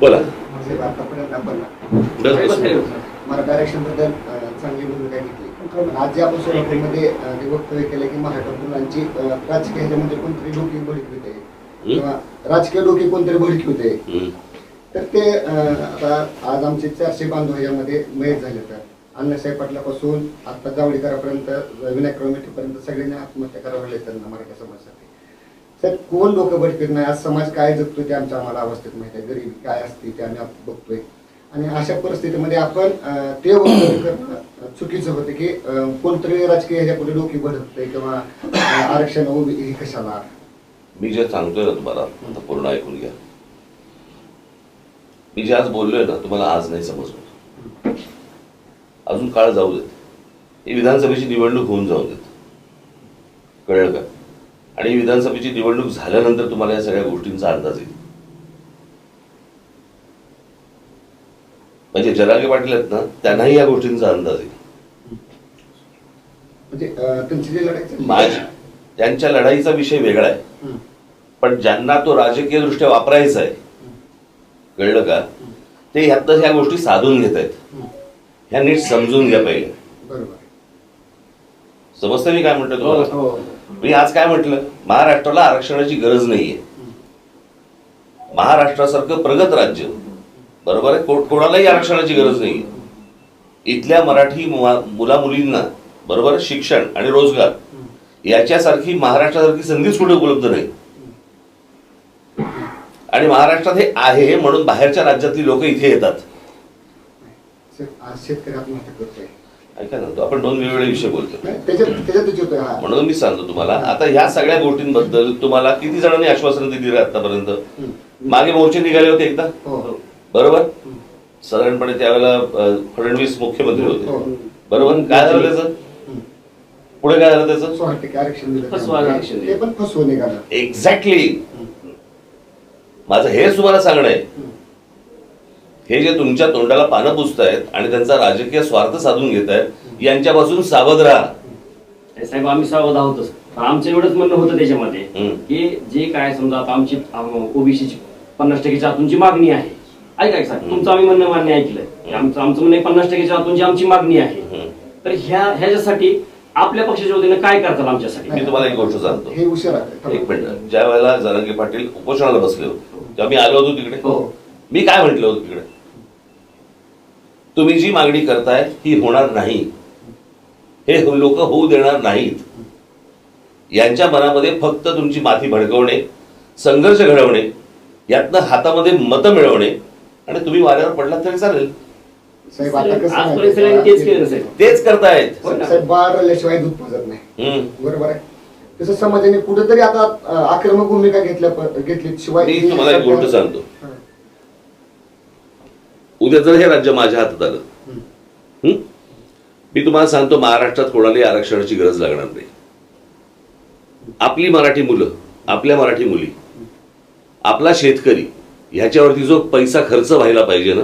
बोला. म्हणजे बद्दल चांगली भूमिका घेतली. पण आज जे आपण सोलापूरमध्ये अं, जे वक्तव्य केलं की मराठा मुलांची राजकीय ह्याच्यामध्ये कोणतरी डोकी भडकवित आहे किंवा राजकीय डोकी कोणतरी भडकवित आहे हम्म. तर ते आता आज आमचे चारशे बांधव ह्याच्यामध्ये मयत झाले तर अण्णासाहेब पाटलापासून आता जावडेकरापर्यंत विनायक पर्यंत सगळ्यांनी आत्महत्या करावं लागले त्यांना मराठा समाजासाठी. सर कोण लोक भटकत नाही? आज समाज काय जगतो ते आमच्या आम्हाला अवस्थेत माहीत आहे. गरीब काय असते ते आम्ही बघतोय. आणि अशा परिस्थितीमध्ये आपण ते वक्तव्य करणं चुकीचं होतं की कोणतरी राजकीय ह्याच्यापुढे डोकी भडकतंय किंवा आरक्षण उभी हे कशाला? मी जे सांगतोय ना तुम्हाला आता पूर्ण ऐकून घ्या. मी जे आज बोललोय ना तुम्हाला आज नाही समजलं अजून काळ जाऊ देत. ही विधानसभेची निवडणूक होऊन जाऊ देत. कळलं का? आणि विधानसभेची निवडणूक झाल्यानंतर तुम्हाला या सगळ्या गोष्टींचा अंदाज येईल. म्हणजे जरागे पाटील आहेत ना त्यांनाही या गोष्टींचा अंदाज येईल. म्हणजे माझ त्यांच्या लढाईचा विषय वेगळा आहे. पण ज्यांना तो राजकीय दृष्ट्या वापरायचा आहे कळलं का? ते ह्यातनं ह्या गोष्टी साधून घेत आहेत. हं. ह्या नीट समजून घ्या पहिले. बरोबर. समजतं मी काय म्हणतो हो तुम्हाला? हो. मी आज काय म्हटलं? महाराष्ट्राला आरक्षणाची गरज नाहीये. महाराष्ट्रासारखं प्रगत राज्य. बरोबर आहे? को- कोणालाही आरक्षणाची गरज नाहीये. इथल्या मराठी मुला मुलींना बरोबर शिक्षण आणि रोजगार याच्यासारखी महाराष्ट्रासारखी संधीच कुठे उपलब्ध नाही. आणि महाराष्ट्रात हे आहे म्हणून बाहेरच्या राज्यातली लोक इथे येतात. ऐका ना तो आपण दोन वेगवेगळे विषय बोलतो. हा. म्हणून मी सांगतो तुम्हाला आता ह्या सगळ्या गोष्टींबद्दल तुम्हाला किती जणांनी आश्वासन दिली रे आतापर्यंत? हं. मागे मोर्चे निघाले होते एकदा? हो. बरोबर? साधारणपणे त्यावेळेला फडणवीस मुख्यमंत्री हो. होते बरोबर? काय झालं त्याचं? हं. पुढे काय झालं त्याचं? एक्झॅक्टली माझं हेच तुम्हाला सांगणं आहे. हे जे तुमच्या तोंडाला पानं पुसतायत आणि त्यांचा राजकीय स्वार्थ साधून घेत आहेत यांच्यापासून सावध राहा. हे साहेब आम्ही सावध आहोतच पण आमचं एवढंच म्हणणं होतं त्याच्यामध्ये. की जे काय समजा आता आमची ओबीसीची पन्नास टक्केच्या आतूनची मागणी आहे. ऐका साहेब तुमचं आम्ही म्हणणं मान्य ऐकलंय. की आमचं आमचं म्हणणं पन्नास टक्केच्या आतून जी आमची मागणी आहे. तर ह्या ह्याच्यासाठी आपल्या पक्षाच्या वतीनं काय करतात आमच्यासाठी? मी तुम्हाला एक गोष्ट सांगतो. हे. एक मिनिट. ज्या वेळेला जरांगे पाटील उपोषणाला बसले होते तेव्हा मी आलो होतो तिकडे. हो. मी काय म्हटलं होतं तिकडे? तुम्ही जी मागणी करताय ही होणार नाही. हे लोक होऊ देणार नाहीत. यांच्या मनामध्ये फक्त तुमची माथी भडकवणे संघर्ष घडवणे यातनं हातामध्ये मतं मिळवणे आणि तुम्ही वाऱ्यावर पडलात तरी चालेल. तेच करतायत. हो रडल्याशिवाय दूध पाजत नाही. बरोबर आहे. तसं समाजाने कुठेतरी आता आक्रमक भूमिका घेतल्या घेतली शिवाय मी तुम्हाला एक गोष्ट सांगतो. हं. उद्या जर हे राज्य माझ्या हातात आलं? मी तुम्हाला सांगतो महाराष्ट्रात कोणालाही आरक्षणाची गरज लागणार नाही. आपली मराठी मुलं आपल्या मराठी मुली आपला शेतकरी ह्याच्यावरती जो पैसा खर्च व्हायला पाहिजे ना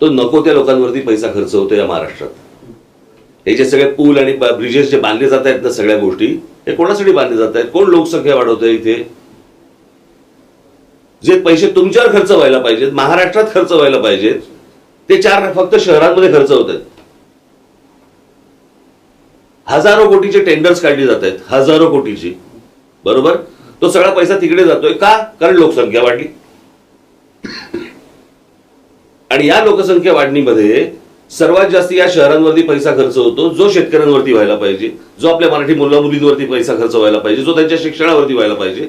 तो नको त्या लोकांवरती पैसा खर्च होतो या महाराष्ट्रात. हे जे सगळे पूल आणि ब्रिजेस जे बांधले जात आहेत ना सगळ्या गोष्टी हे कोणासाठी बांधले जात आहेत कोण लोकसंख्या वाढवत आहे इथे? जे पैसे तुमच्यावर खर्च व्हायला पाहिजेत महाराष्ट्रात खर्च व्हायला पाहिजेत ते चार फक्त शहरांमध्ये खर्च होत आहेत. हजारो कोटीचे टेंडर्स काढली जात आहेत हजारो कोटीची. बरोबर? तो सगळा पैसा तिकडे जातोय. का? कारण लोकसंख्या वाढली. आणि या लोकसंख्या वाढणीमध्ये सर्वात जास्त या शहरांवरती पैसा खर्च होतो जो शेतकऱ्यांवरती व्हायला पाहिजे जो आपल्या मराठी मुला मुलींवरती पैसा खर्च व्हायला पाहिजे जो त्यांच्या शिक्षणावरती व्हायला पाहिजे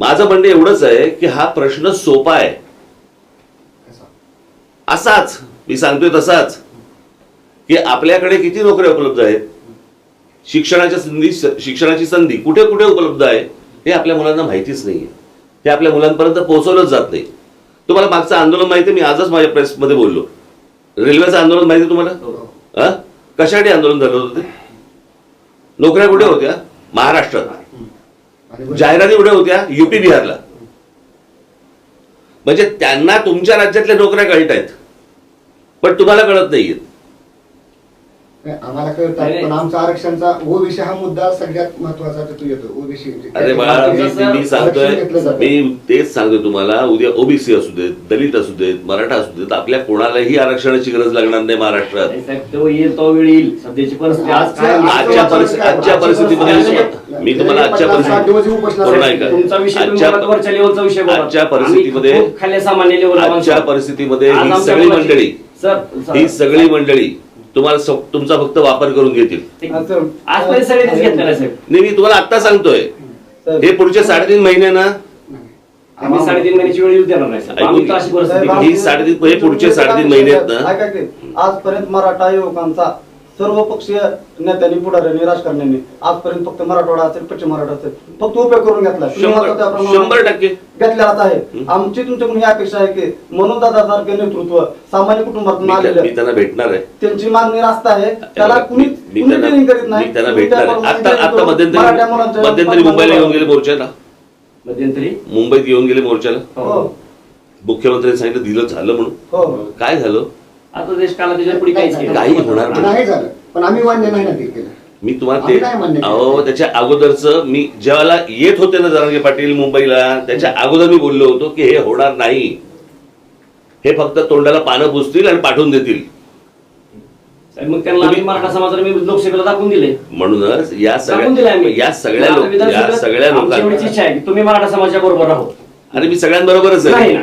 माझं म्हणणं एवढंच आहे की हा प्रश्न सोपा आहे? असाच. मी सांगतोय तसाच. की आपल्याकडे किती नोकऱ्या उपलब्ध आहेत? शिक्षणाच्या संधी शिक्षणाची संधी कुठे कुठे उपलब्ध आहे? हे आपल्या मुलांना माहितीच नाहीये. हे आपल्या मुलांपर्यंत पोहोचवलंच जात नाही. तुम्हाला मागचं आंदोलन माहिती आहे? मी आजच माझ्या प्रेसमध्ये बोललो. रेल्वेचं आंदोलन माहिती आहे तुम्हाला? हो. हा. कशासाठी आंदोलन झालं होतं ते? नोकऱ्या कुठे होत्या? महाराष्ट्रात. जाहिराती एवढ्या होत्या? युपी बिहारला. म्हणजे त्यांना तुमच्या राज्यातल्या नोकऱ्या कळत आहेत पण तुम्हाला कळत नाहीये आम्हाला कळतात पण. आमचा आरक्षणचा ओबीसी हा मुद्दा सगळ्यात महत्त्वाचा तिथून येतो ओबीसी अरे बाळा मी सांगतोय तेच सांगतोय तुम्हाला उद्या ओबीसी असू देत दलित असू देत मराठा असू देत आपल्या कोणालाही आरक्षणाची गरज लागणार नाही महाराष्ट्रात. नाही साहेब, तो येईल तो वेळ येईल सध्याची परिस्थिती आज काय? आजच्या- आजच्या परिस्थिती आजच्या परिस्थितीमध्ये मी तुम्हाला आजच्या परिस्थिती पूर्ण ऐका. तुमचा विषय तुम्ही आजच्या- परिस्थितीमध्ये आजच्या. परिस्थितीमध्ये ही सगळी मंडळी ही सगळी मंडळी तुम्हाला तुमचा फक्त वापर करून घेतील. आजपर्यंत घेतलेलं साहेब. नाही मी तुम्हाला आता सांगतोय. हे पुढचे साडेतीन महिने ना आम्ही साडेतीन महिन्याची वेळ येऊ देणार नाही ही साडेतीन हे पुढचे साडेतीन महिने आहेत ना ऐका की, आजपर्यंत मराठा युवकांचा सर्व पक्षीय नेत्यांनी पुढाऱ्यांनी राजकारण्यांनी आजपर्यंत फक्त मराठवाडा असेल पश्चिम मराठा असेल फक्त उपयोग करून घेतला. शंभर- टक्के. घेतलेलाच आहे. आमची तुमच्याकडून ही अपेक्षा आहे की म्हणून दादासारखे नेतृत्व सामान्य कुटुंबातून आलेलं त्यांना भेटणार आहे. त्यांची मागणी रास्त आहे. त्याला कुणी करीत नाही. मी त्यांना भेटणार मध्यंतरी मुंबईला येऊन गेले मोर्चाला. मध्यंतरी? मुंबईत येऊन गेले मोर्चाला. हो. मुख्यमंत्र्यांनी सांगितलं दिलं झालं म्हणून. हो. काय झालं? आता देश काला त्याच्या पुढे काहीच केलं काही होणार नाही. झालं. पण आम्ही मान्य नाही ना ते केलं. मी तुम्हाला आम्ही काय मान्य ते केलं? अहो त्याच्या अगोदरच मी ज्यावेळेला येत होते ना जरांगे पाटील मुंबईला त्याच्या अगोदर मी बोललो होतो की हे होणार नाही. हे फक्त तोंडाला पानं पुसतील आणि पाठवून देतील. साहेब, मग त्यांना आम्ही मराठा समाजाला मी लोकसभेला दाखवून दिले. म्हणूनच या दाखवून दिले सगळ्या आम्ही. या सगळ्या आता लोक या विधानसभेत सगळ्या आमची एवढीच लोकांना इच्छा आहे की तुम्ही मराठा समाजाच्या बरोबर राहो. आणि मी सगळ्यांबरोबरच नाही आहे ना.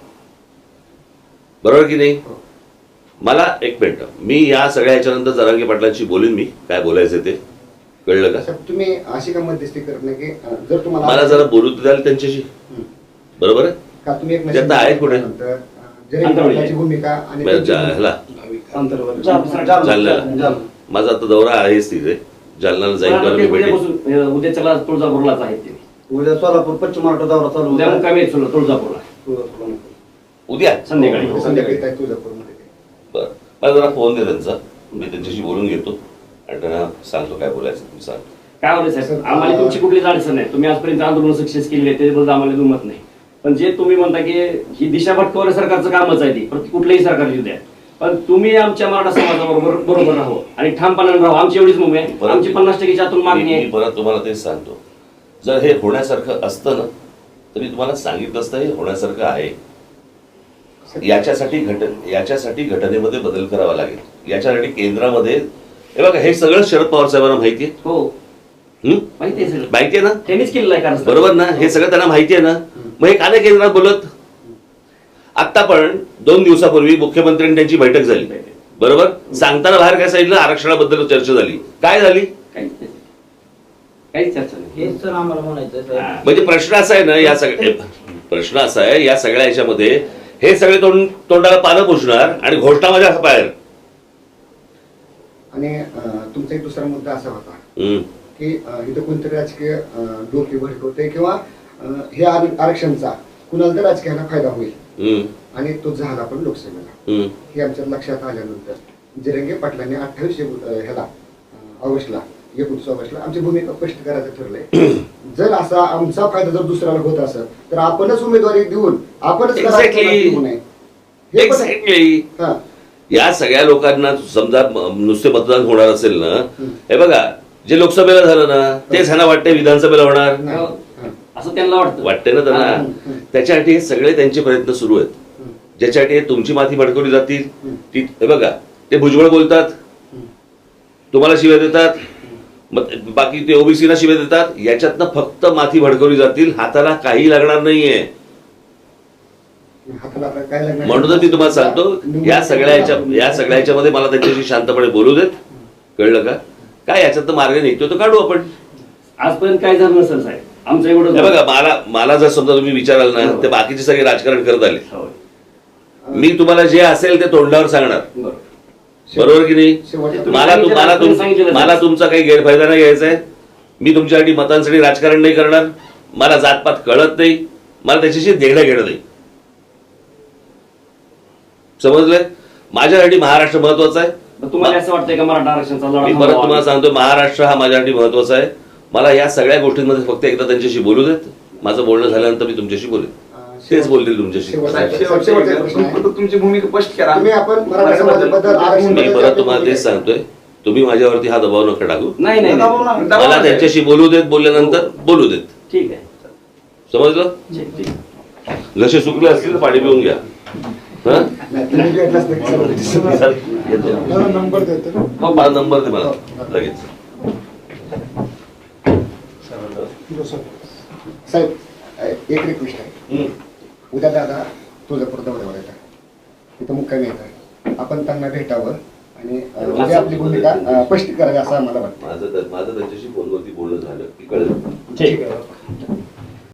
बरोबर की नाही? मला एक मिनिट. मी या सगळ्या ह्याच्यानंतर जरांगे पाटलांशी बोलीन मी. काय बोलायचं ते? कळलं का? तुम्ही अशी का मध्यस्थी करत नाही की जर तुम्हाला मला जरा बोलू द्याल त्यांच्याशी. बरोबर आहे? का तुम्ही एक त्यात आहेत कुठे? जरी भूमिका आणि ह्याला. जालना. माझा आता दौरा आहेच तिथे. मला मी वाटतं भेटेन उद्यापासून उद्याच्याला तुळजापूरलाच आहेत ते. उद्या सोलापूर पश्चिम महाराष्ट्र दौरा चालू उद्या. मुक्कामी तुळजापूरला. उद्या संध्याकाळी. संध्याकाळी. काय तुळजापूरमध्ये ते. बरं. मला जरा फोन दे त्यांचा. मी त्यांच्याशी बोलून घेतो. आणि त्यांना सांगतो काय बोलायचं तुम्ही सांग. काय होतं साहेब आम्हाला तुमची कुठलीच अडचण नाही. तुम्ही आजपर्यंत आंदोलन सक्सेस केली आहे त्याच्याबद्दल आम्हाला दुमत नाही. पण जे तुम्ही म्हणता की ही दिशा भटकवण्या सरकारचं कामच आहे ती प्रति कुठलंही सरकार येऊ द्या पण तुम्ही आमच्या मराठा समाजाबरोबर बरोबर राहो. आणि ठामपणाने राहो. आमची एवढीच मुंबई आहे. आमची पन्नास टक्केच्या आतून मागणी मी आहे. परत तुम्हाला तेच सांगतो. जर हे होण्यासारखं असतं ना तर मी तुम्हाला सांगितलं असतं हे होण्यासारखं आहे. याच्यासाठी घट याच्यासाठी घटनेमध्ये बदल करावा लागेल. याच्यासाठी केंद्रामध्ये हे बघा हे सगळं शरद पवार साहेबांना माहिती आहे. हो. हं? माहिती आहे सगळं. माहिती आहे ना? त्यांनीच केलेलं आहे कारण बरोबर ना? हे सगळं त्यांना माहिती आहे ना? मग हे का नाही केंद्रात बोलत? आता पण दोन दिवसापूर्वी मुख्यमंत्र्यांनी त्यांची बैठक झाली. बरोबर? सांगताना बाहेर काय सांगितलं? आरक्षणाबद्दल चर्चा झाली. काय झाली. काहीच चर्चा नाही. हेच सर आम्हाला म्हणायचं आहे, साहेब. हा. म्हणजे प्रश्न असा आहे ना या सगळ्या प्रश्न असा आहे या सगळ्या ह्याच्यामध्ये हे सगळे तोंड तोंडाला पानं पुसणार आणि घोषणा माझ्या बाहेर आणि तुमचा एक दुसरा मुद्दा असा होता. की इथं कोणतरी राजकीय डोके भडकवते किंवा हे आर- आरक्षणचा कुणाला तर राजकीयाला फायदा होईल. आणि तो झाला पण लोकसभेला. हे आमच्या लक्षात आल्यानंतर जिरंगे पाटलांनी अठ्ठावीस ह्याला ऑगस्टला एकोणीस ऑगस्टला आमची भूमिका स्पष्ट करायचं ठरलंय जर असा आमचा फायदा जर दुसऱ्याला होत असेल तर आपणच उमेदवारी देऊन आपणच. हे. हा. या सगळ्या लोकांना समजा नुसते मतदान होणार असेल ना. हे बघा जे लोकसभेला झालं ना तेच ह्यांना वाटते विधानसभेला होणार नाही. हो. हा. असं त्यांना वाटतं वाटते ना त्यांना. त्याच्यासाठी हे सगळे त्यांचे प्रयत्न सुरू आहेत. ज्याच्यासाठी हे तुमची माती भडकवली जातील. ती हे बघा ते भुजबळ बोलतात. तुम्हाला शिव्या देतात मग बाकी ते ओबीसीला शिव्या देतात. याच्यातनं फक्त माती भडकवली जातील. हाताला काही लागणार नाहीये. म्हणूनच मी तुम्हाला सांगतो या सगळ्या याच्या या सगळ्या याच्यामध्ये मला त्यांच्याशी शांतपणे बोलू देत. कळलं का? काय याच्यात मार्ग निघतो तो काढू आपण. आजपर्यंत काय झालं नसेल साहेब? आमचं एवढं हे बघा मला मला जर समजा तुम्ही विचाराल ना ते बाकीचे सगळे राजकारण करत आले. मी तुम्हाला जे असेल ते तोंडावर सांगणार. बरोबर. की नाही? मला सांगितलं मला तुमचा काही गैरफायदा नाही घ्यायचा आहे. मी तुमच्यासाठी मतांसाठी राजकारण नाही करणार. मला जातपात कळत नाही. मला त्याच्याशी देणं घेणं नाही. समजलंय? माझ्यासाठी महाराष्ट्र महत्त्वाचा आहे. तुम्हाला असं वाटतंय का मराठा आरक्षणाचा मी परत? तुम्हाला सांगतो महाराष्ट्र हा माझ्यासाठी महत्त्वाचा आहे. मला या सगळ्या गोष्टींमध्ये फक्त एकदा त्यांच्याशी बोलू देत. माझं बोलणं झाल्यानंतर मी तुमच्याशी बोलेन. तेच बोलतील तुमच्याशी. साहेब, तुमची भूमिका स्पष्ट करा. मी परत तुम्हाला तेच सांगतोय. तुम्ही माझ्यावरती हा दबाव नका टाकू. नाही नाही. मला त्यांच्याशी बोलू देत बोलल्यानंतर बोलू देत. ठीक आहे. समजलं? जसे सुकले असतील तर पाणी पिऊन घ्या. हं? नंबर दे मला. लगेच. साहेब अं, एक रिक्वेस्ट आहे. हं. उद्या दादा तुळजापूर दौऱ्यावर येतात तिथं मुक्कामी येतात आपण त्यांना भेटावं आणि उद्या आपली भूमिका स्पष्ट करावी असं आम्हाला वाटतं. माझं माझं त्यांच्याशी फोनवरती बोलणं झालं. की कळलं ठीक आहे.